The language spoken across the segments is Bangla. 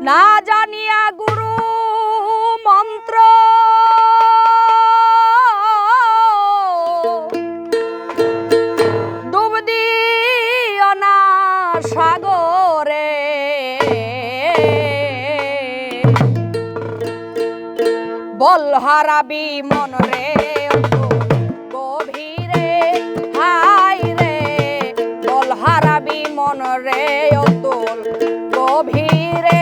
না জানিয়া গুরু মন্ত্র। হারাবি মন রে গভীরে, হাই রে। বল হারাবি মন রে অতুল গভীরে।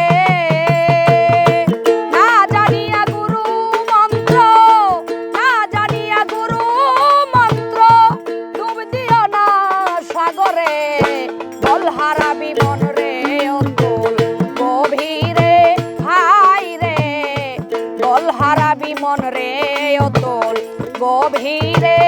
গভীরে শক্তি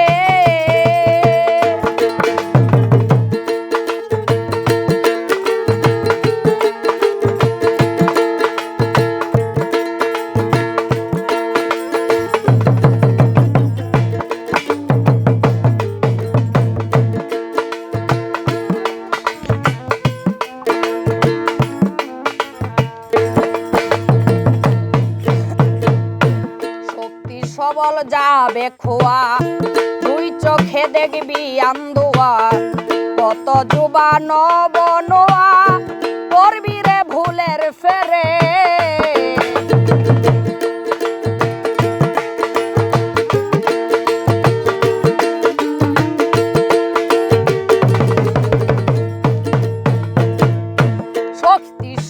সবল যাবে খোয়া। দুই চোখে দেখবি আন্দোয়া। কত যুবা নবনোয়া করবি রে ভুলের ফেরে।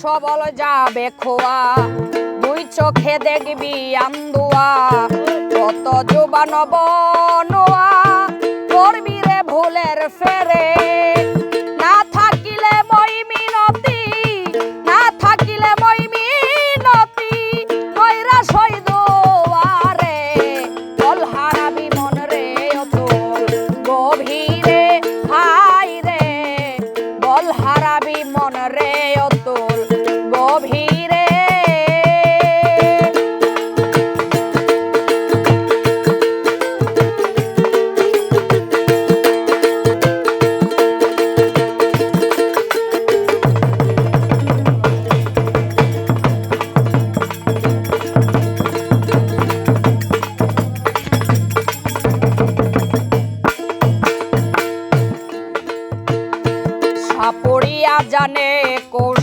সবল যাবে খোয়া। দুই চোখে দেখবি আন্দুয়া কত যুবা নব নোয়া করবি রে ভুলের ফেরে।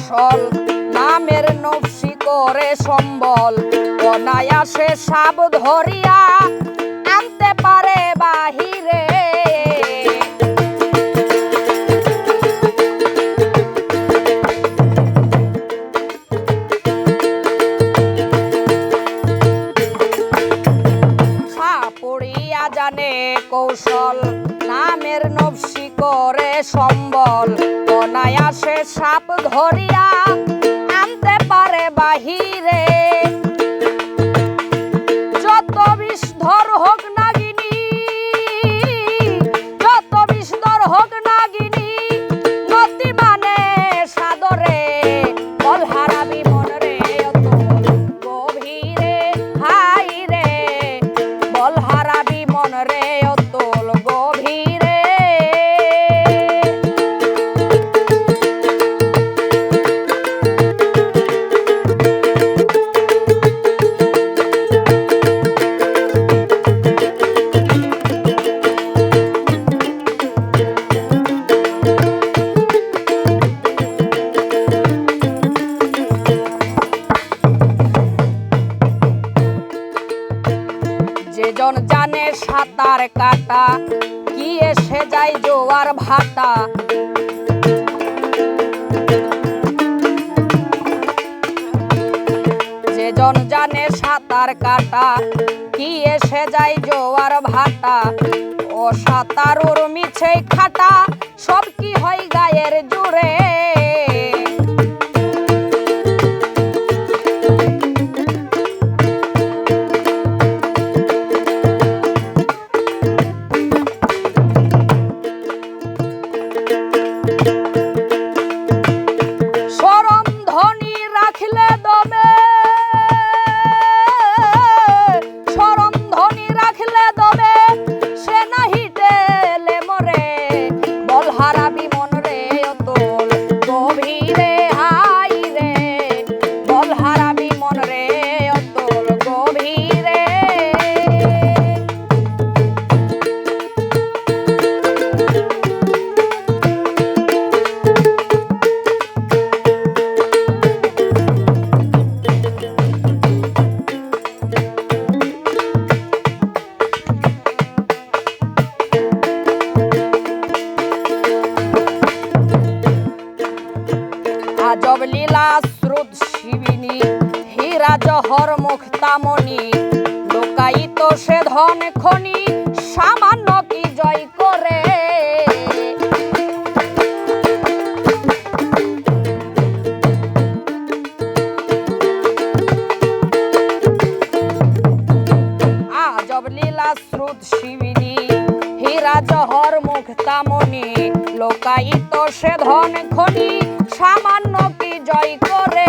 কৌশল নামের নফসি করে সম্বল। অনায়াসে সাব ধরিয়া আনতে পারে বাহিরে। জানে কৌশল নামের নবসি করে সম্বল অনায়াসে সাপ ধরিয়া আনতে পারে বাহিরে। সাঁতার কাটা, কি এসে যায় জোয়ার ভাটা? যেজন জানে সাঁতার কাটা, কি এসে যায় জোয়ার ভাটা? ও সাঁতারুর মিছে খাটা, সব কি হয় গায়ের জুড়ে শিবিনী হীরা জহর মুক্তামণি লোকায়িত সে ধন খনি সামান্য কি জয় করে? আজব লীলা শিবিনী হীরা জহর মুক্তামণি লোকায়িত সে ধন খনি সামান্য কি জয় করে